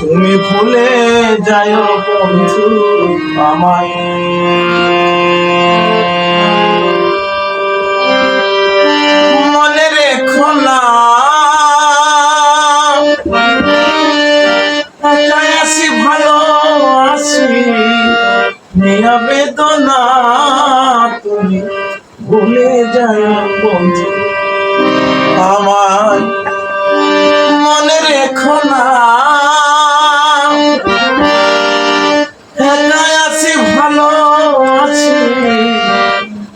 তুমি ভুলে যায় বন্ধু আমায়। মনে রেখো না। আসি, ভালো আসি নিয়া বেদনা তুমি ভুলে যায় বন্ধু আমার মনে রেখো না। আছি ভালো আছি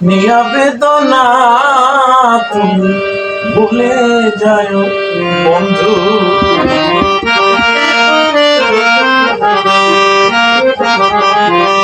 নিয়া বেদনা তুমি ভুলে যায় বন্ধু। আমায়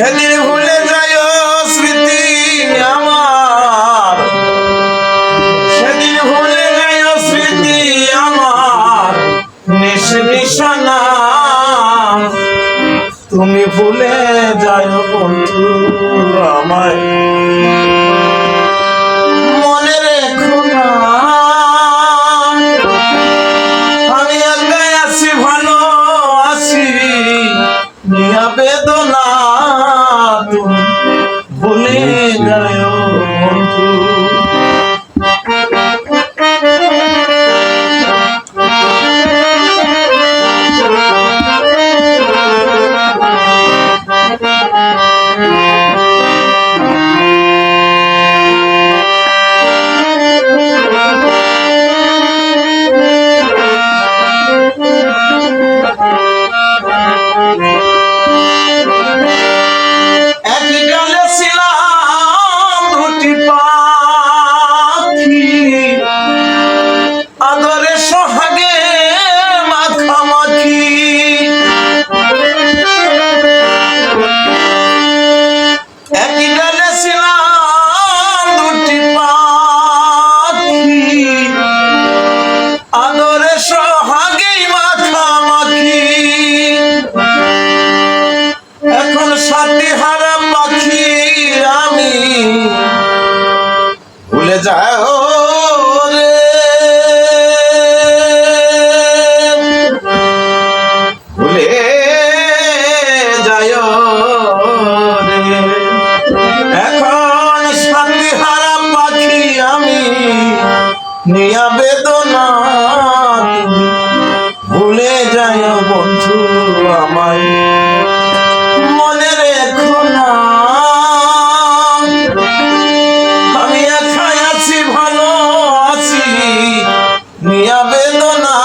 সেদিন ভুলে যায় স্মৃতি আমার। সেদিন ভুলে যায় স্মৃতি আমার। নিশ নিশানা। তুমি ভুলে যায় বন্ধু আমায়। মনে রেখো আমি একাই আছি, ভালো আছি, নিয়া বেদনা। ভুলে যায় যাও রে ভুলে যায় রে এখন সাথী হারা পাখি আমি নিয়া বেদনা। ভুলে যায় বন্ধু। নিয়া বেদনা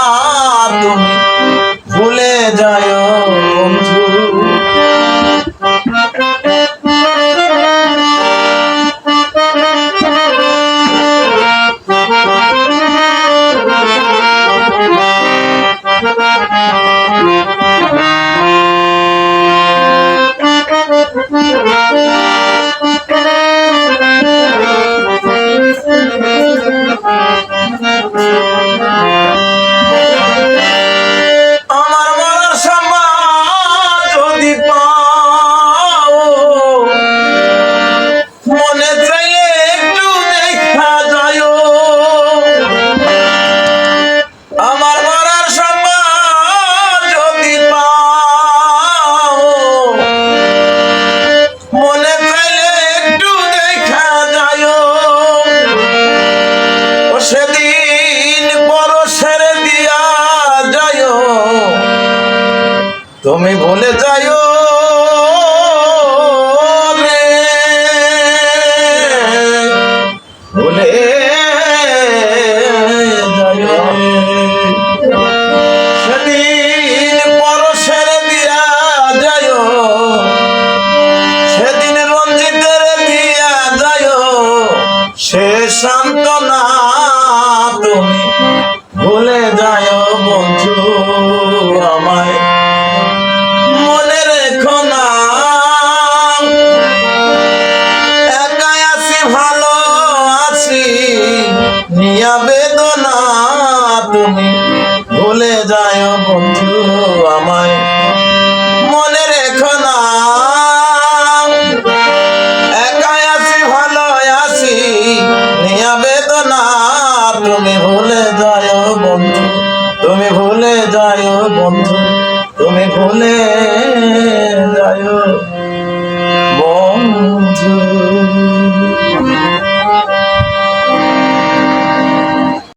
যায় বন্ধু, আমায় মনে রেখো না। একাই আছি ভালো আছি, নিয়া বেদনা। তুমি ভুলে যায়, বন্ধু, তুমি ভুলে যায়, বন্ধু, তুমি ভুলে